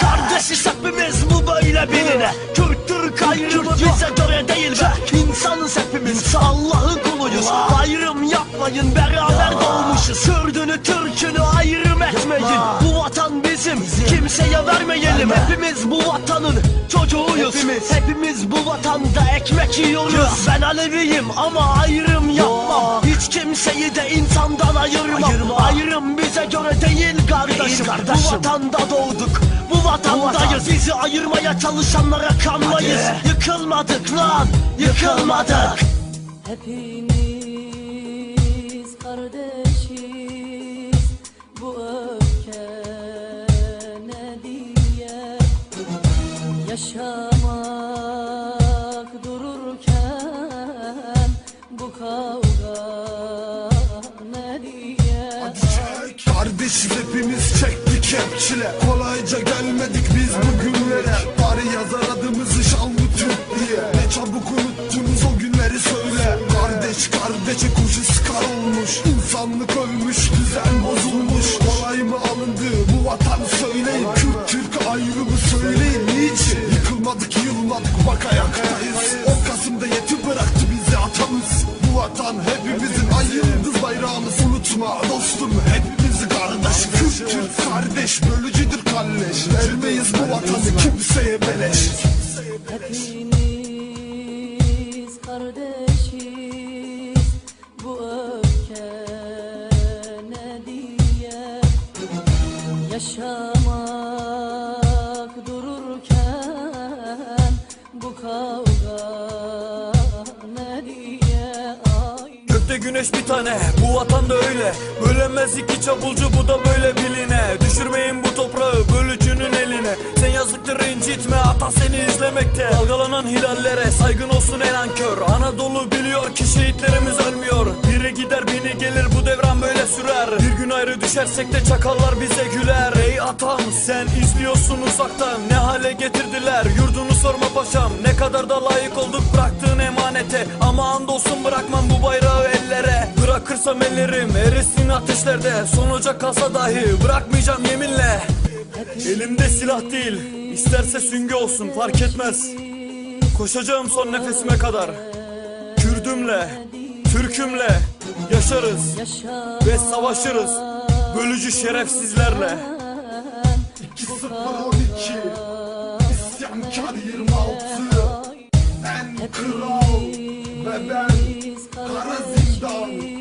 Kardeşiz hepimiz bu böyle biline Kürttür ayrımı bize göre değil be. İnsanız hepimiz. Allah'ın kuluyuz. Ayrım yapmayın beraber doğmuşuz. Kürdünü Türk'ünü ayrım etmeyin. Bu vatan bizim. Kimseye vermeyelim. Hepimiz bu vatanın çocuğuyuz. Hepimiz, bu vatanda ekmek yiyoruz. Ben Aleviyim ama ayrım yapmam kimseyi de insandan ayırmam Ayrım bize göre değil kardeşim, Bu vatanda doğduk bu vatandayız. Bizi ayırmaya çalışanlara kanmayız. Yıkılmadık lan. Yıkılmadık. Hepimiz kardeşiz. Bu öfke ne diye Yaşamak dururken bu kavga hepimiz çektik hep çile Kolayca gelmedik biz bugünlere Bari yazar adımızı şanlı Türk diye Ne çabuk unuttunuz o günleri söyle. Kardeş kardeşe kurşun sıkar olmuş. İnsanlık ölmüş düzen bozulmuş kardeş bölücüdür kalleş Vermeyiz bu vatanı kimseye beleş. Hepimiz kardeşiz. Bu öfke ne diye? Yaşamak dururken bu kavga Gökte güneş bir tane bu vatanda öyle. Bölemez iki çapulcu bu da böyle biline. Düşürmeyin bu toprağı bölücünün eline. Sen yazıktır incitme ata seni izlemekte. Dalgalanan hilallere saygın olsun en ankör. Anadolu biliyor ki şehitlerimiz ölmüyor. Biri gider biri gelir bu devran böyle sürer. Bir gün ayrı düşersek de çakallar bize güler. Ey atam sen izliyorsun uzaktan. Ne hale getirdiler? Yurdunu sorma paşam. Ne kadar da layık olduk bıraktığın emanete. Ama andolsun bırakmam bu bayrağı Yakarsam ellerim erisin ateşlerde. Son ocak kalsa dahi bırakmayacağım yeminle. Elimde silah değil isterse süngü olsun fark etmez. Koşacağım son nefesime kadar. Kürdümle, Türkümle yaşarız Ve savaşırız bölücü şerefsizlerle. 2-0-12 İsyankar 26 Ben kral ve ben kara zindan.